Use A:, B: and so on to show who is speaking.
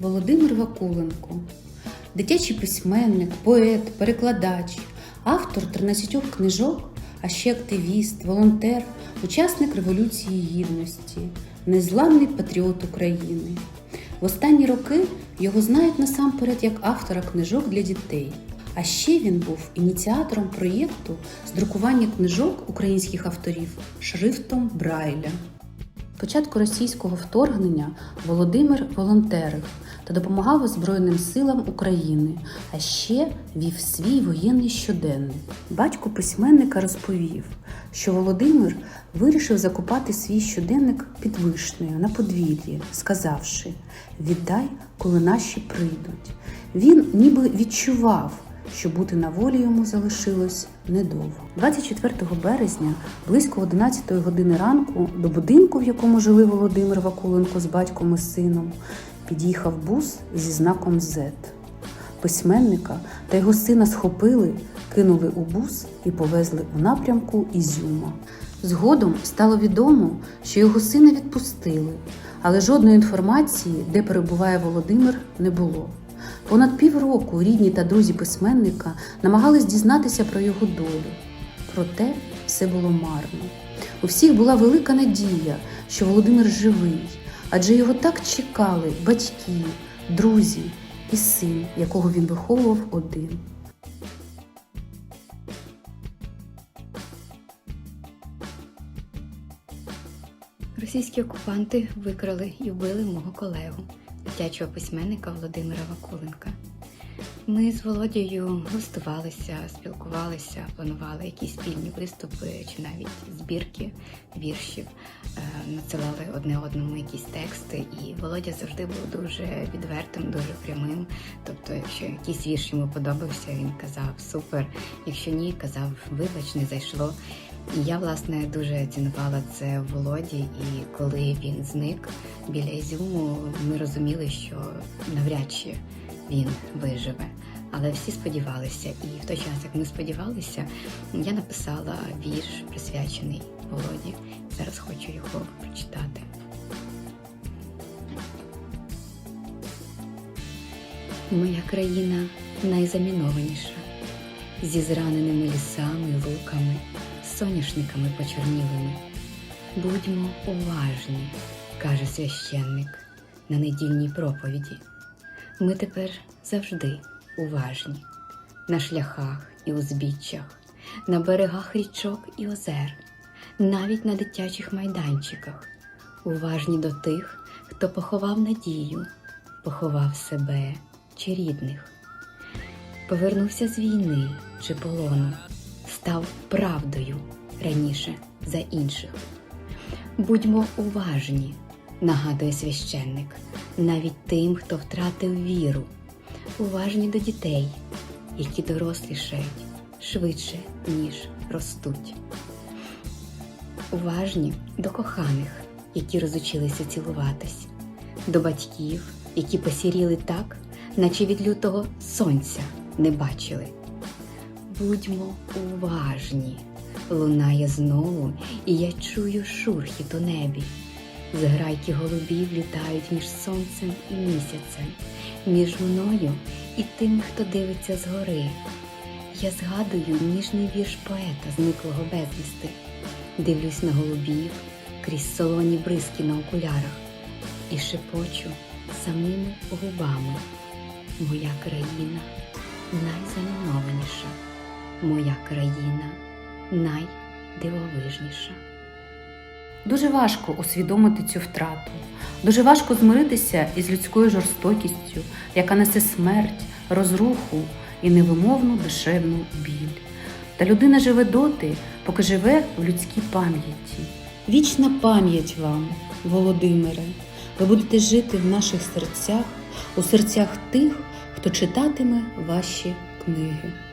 A: Володимир Вакуленко, дитячий письменник, поет, перекладач, автор 13 книжок, а ще активіст, волонтер, учасник Революції Гідності, незламний патріот України. В останні роки його знають насамперед як автора книжок для дітей. А ще він був ініціатором проєкту з друкування книжок українських авторів шрифтом Брайля. Початку російського вторгнення Володимир волонтерив та допомагав Збройним силам України, а ще вів свій воєнний щоденник. Батько письменника розповів, що Володимир вирішив закопати свій щоденник під вишнею на подвір'ї, сказавши: Віддай, коли наші прийдуть. Він ніби відчував, що бути на волі йому залишилось недовго. 24 березня, близько 11 години ранку, до будинку, в якому жили Володимир Вакуленко з батьком і сином, під'їхав бус зі знаком Z. Письменника та його сина схопили, кинули у бус і повезли у напрямку Ізюма. Згодом стало відомо, що його сина відпустили, але жодної інформації, де перебуває Володимир, не було. Понад півроку рідні та друзі письменника намагались дізнатися про його долю. Проте все було марно. У всіх була велика надія, що Володимир живий, адже його так чекали батьки, друзі і син, якого він виховував один.
B: Російські окупанти викрали і вбили мого колегу, дитячого письменника Володимира Вакуленка. Ми з Володією гостувалися, спілкувалися, планували якісь спільні виступи чи навіть збірки віршів, е, надсилали одне одному якісь тексти. І Володя завжди був дуже відвертим, дуже прямим. Тобто, якщо якийсь вірш йому подобався, він казав супер. Якщо ні, казав вибач, не зайшло. І я, власне, дуже цінувала це в Володі, і коли він зник біля Ізюму, ми розуміли, що навряд чи він виживе. Але всі сподівалися, і в той час, як ми сподівалися, я написала вірш, присвячений Володі. Зараз хочу його прочитати. Моя країна найзамінованіша, зі зраненими лісами, соняшниками почорнілими. Будьмо уважні, каже священник на недільній проповіді. Ми тепер завжди уважні на шляхах і узбіччях, на берегах річок і озер, навіть на дитячих майданчиках, уважні до тих, хто поховав надію, поховав себе чи рідних, повернувся з війни чи полону, став правдою раніше за інших. Будьмо уважні, нагадує священник, навіть тим, хто втратив віру, уважні до дітей, які дорослішають швидше, ніж ростуть. Уважні до коханих, які розучилися цілуватись, до батьків, які посіріли так, наче від лютого сонця не бачили. Будьмо уважні, лунає знову, і я чую шурхіт у небі. Зграйки голубів літають між сонцем і місяцем, між мною і тим, хто дивиться згори. Я згадую ніжний вірш поета, зниклого безвісти, дивлюсь на голубів крізь солоні бризки на окулярах і шепочу самими губами. Моя країна найзамінованіша, моя країна найдивовижніша.
A: Дуже важко усвідомити цю втрату. Дуже важко змиритися із людською жорстокістю, яка несе смерть, розруху і невимовну душевну біль. Та людина живе доти, поки живе в людській пам'яті. Вічна пам'ять вам, Володимире, ви будете жити в наших серцях, у серцях тих, хто читатиме ваші книги.